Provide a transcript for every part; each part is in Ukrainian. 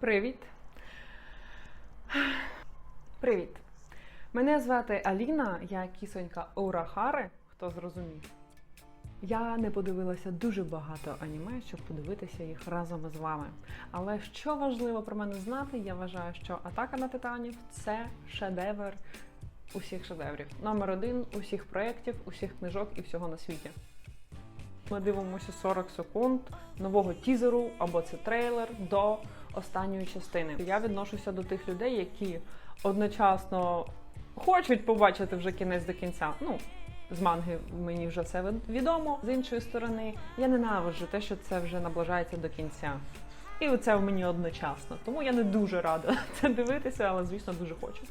Привіт. Привіт. Мене звати Аліна, я кісонька Урахари, хто зрозумів. Я не подивилася дуже багато аніме, щоб подивитися їх разом із вами. Але що важливо про мене знати, я вважаю, що Атака на титанів це шедевр усіх шедеврів. Номер один усіх проєктів, усіх книжок і всього на світі. Ми дивимося 40 секунд нового тізеру або це трейлер до останньої частини. Я відношуся до тих людей, які одночасно хочуть побачити вже кінець до кінця. Ну, з манги мені вже все відомо. З іншої сторони, я ненавиджу те, що це вже наближається до кінця. І це в мені одночасно. Тому я не дуже рада це дивитися, але звісно дуже хочу.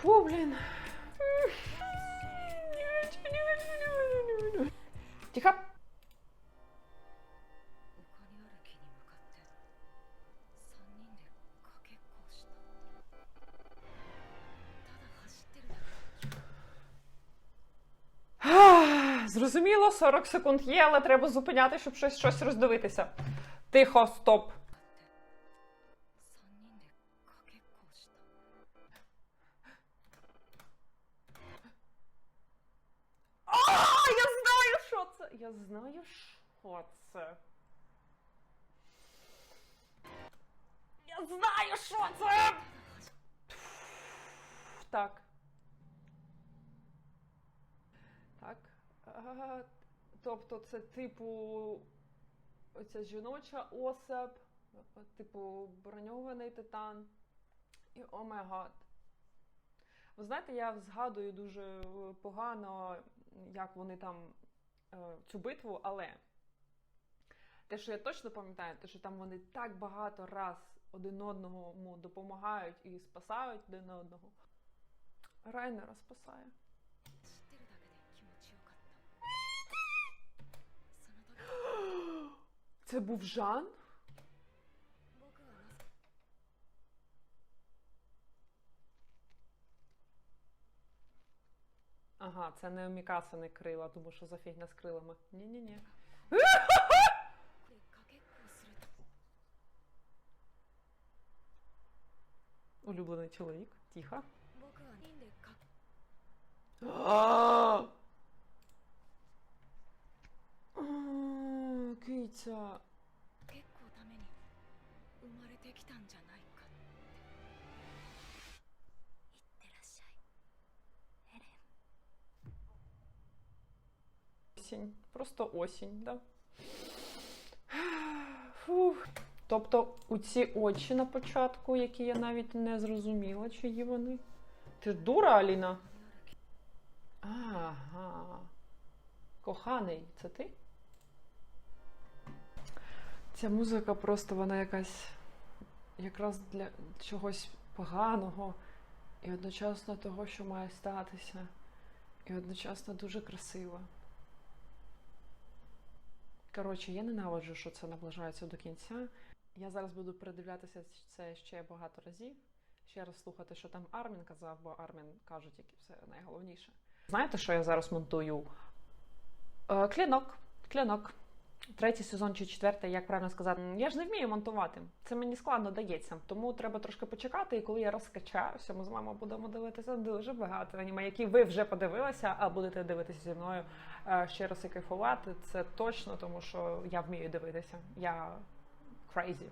Фу, блін. Ах, Зрозуміло, 40 секунд є, але треба зупиняти, щоб щось, щось роздивитися. Тихо, стоп. Я знаю, що це. Я знаю, що це. Так. Так. А, тобто це типу. Оця жіноча особь, типу броньований титан. І о май гад. Ви знаєте, я згадую дуже е, погано, як вони там Е, цю битву, але те, що я точно пам'ятаю, те, що там вони так багато раз один одному допомагають і спасають один одного. Райнера спасає. Це був Жан? Ага, це не Мікаса не крила, тому що за фігня з крилами. Ні-ні-ні. Улюблений чоловік. Тихо. Киця. Осінь. Просто осінь, да? Фух. Тобто у ці очі на початку, які я навіть не зрозуміла, чиї вони. Ти ж дура, Аліна? Ага. Коханий, це ти? Ця музика просто вона якась якраз для чогось поганого і одночасно того, що має статися, і одночасно дуже красива. Коротше, я ненавиджу, що це наближається до кінця. Я зараз буду передивлятися це ще багато разів, ще раз слухати, що там Армін казав, бо Армін кажуть, які все найголовніше. Знаєте, що я зараз монтую? Е, клінок. Клінок. Третій сезон чи четвертий, як правильно сказати, я ж не вмію монтувати. Це мені складно дається. Тому треба трошки почекати, і коли я розкачаюся, ми з вами будемо дивитися дуже багато аніме, які ви вже подивилися, а будете дивитися зі мною е, ще раз і кайфувати. Це точно, тому що я вмію дивитися. Я crazy.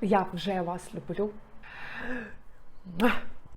Я вже вас люблю.